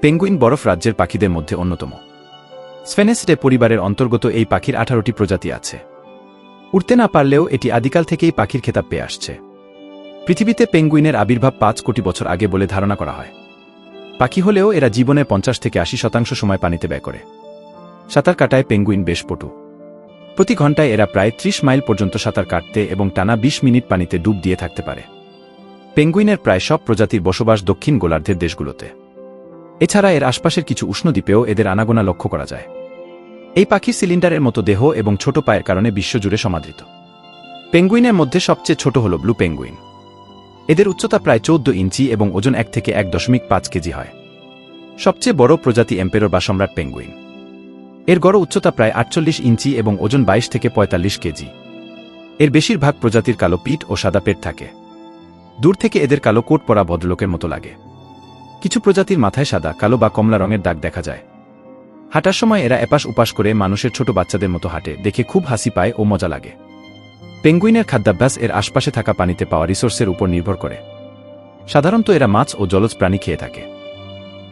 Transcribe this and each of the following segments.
Penguin বরফ রাজ্যের পাখিদের মধ্যে অন্যতম। স্ফেনেসডে পরিবারের অন্তর্গত এই পাখির আঠারোটি প্রজাতি আছে। উড়তে না পারলেও এটি আদিকাল থেকেই পাখির খেতাব পেয়ে আসছে। পৃথিবীতে পেঙ্গুইনের আবির্ভাব পাঁচ কোটি বছর আগে বলে ধারণা করা হয়। পাখি হলেও এরা জীবনের পঞ্চাশ থেকে আশি শতাংশ সময় পানিতে ব্যয় করে। সাঁতার কাটায় পেঙ্গুইন বেশ পটু। প্রতি ঘন্টায় এরা প্রায় ত্রিশ মাইল পর্যন্ত সাঁতার কাটতে এবং টানা ২০ মিনিট পানিতে ডুব দিয়ে থাকতে পারে। পেঙ্গুইনের প্রায় সব প্রজাতির বসবাস দক্ষিণ গোলার্ধের দেশগুলোতে। এছাড়া এর আশপাশের কিছু উষ্ণদ্বীপেও এদের আনাগোনা লক্ষ্য করা যায়। এই পাখি সিলিন্ডারের মতো দেহ এবং ছোট পায়ের কারণে বিশ্বজুড়ে সমাদৃত। পেঙ্গুইনের মধ্যে সবচেয়ে ছোট হল ব্লু পেঙ্গুইন। এদের উচ্চতা প্রায় চৌদ্দ ইঞ্চি এবং ওজন এক থেকে এক দশমিক পাঁচ কেজি হয়। সবচেয়ে বড় প্রজাতি এম্পেরর বা সম্রাট পেঙ্গুইন। এর গড় উচ্চতা প্রায় আটচল্লিশ ইঞ্চি এবং ওজন বাইশ থেকে পঁয়তাল্লিশ কেজি। এর বেশিরভাগ প্রজাতির কালো পিঠ ও সাদা পেট থাকে। দূর থেকে এদের কালো কোট পরা ভদ্রলোকের মতো লাগে। কিছু প্রজাতির মাথায় সাদা, কালো বা কমলা রঙের দাগ দেখা যায়। হাঁটার সময় এরা এপাশ উপাস করে মানুষের ছোট বাচ্চাদের মতো হাঁটে, দেখে খুব হাসি পায় ও মজা লাগে। পেঙ্গুইনের খাদ্যাভ্যাস এর আশপাশে থাকা পানিতে পাওয়া রিসোর্সের উপর নির্ভর করে। সাধারণত এরা মাছ ও জলজ প্রাণী খেয়ে থাকে।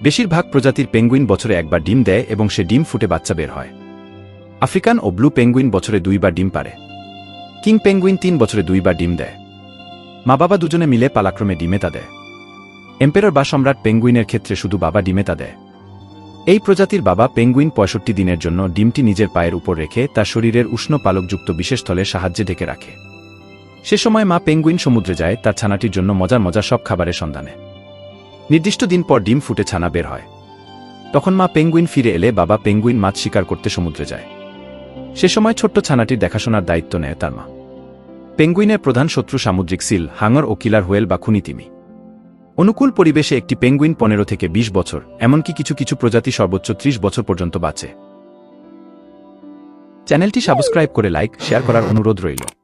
বেশিরভাগ প্রজাতির পেঙ্গুইন বছরে একবার ডিম দেয় এবং সে ডিম ফুটে বাচ্চা বের হয়। আফ্রিকান ও ব্লু পেঙ্গুইন বছরে দুইবার ডিম পারে। কিং পেঙ্গুইন তিন বছরে দুইবার ডিম দেয়। মা বাবা দুজনে মিলে পালাক্রমে ডিমে তা দেয়। এম্পেরর বা সম্রাট পেঙ্গুইনের ক্ষেত্রে শুধু বাবা ডিমে তা দেয়। এই প্রজাতির বাবা পেঙ্গুইন পঁয়ষট্টি দিনের জন্য ডিমটি নিজের পায়ের উপর রেখে তার শরীরের উষ্ণ পালকযুক্ত বিশেষ স্থলের সাহায্যে ঢেকে রাখে। সে সময় মা পেঙ্গুইন সমুদ্রে যায়, তার ছানাটির জন্য মজার মজার সব খাবারের সন্ধানে। নির্দিষ্ট দিন পর ডিম ফুটে ছানা বের হয়। তখন মা পেঙ্গুইন ফিরে এলে বাবা পেঙ্গুইন মাছ শিকার করতে সমুদ্রে যায়। সে সময় ছোট্ট ছানাটির দেখাশোনার দায়িত্ব নেয় তার মা। পেঙ্গুইনের প্রধান শত্রু সামুদ্রিক সিল, হাঙর ও কিলার হোয়েল বা খুনিতিমি অনুকূল পরিবেশে একটি পেঙ্গুইন পনেরো থেকে ২০ বছর, এমনকি কিছু কিছু প্রজাতি সর্বোচ্চ ত্রিশ বছর পর্যন্ত বাঁচে। চ্যানেলটি সাবস্ক্রাইব করে লাইক, শেয়ার করার অনুরোধ রইল।